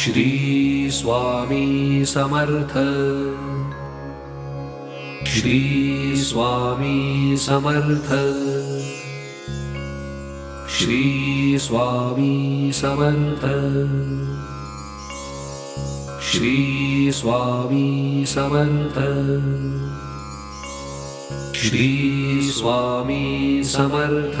Shri Swami Samarth. Shri Swami Samarth. Shri Swami Samarth. Shri Swami Samarth. Shri Swami Samarth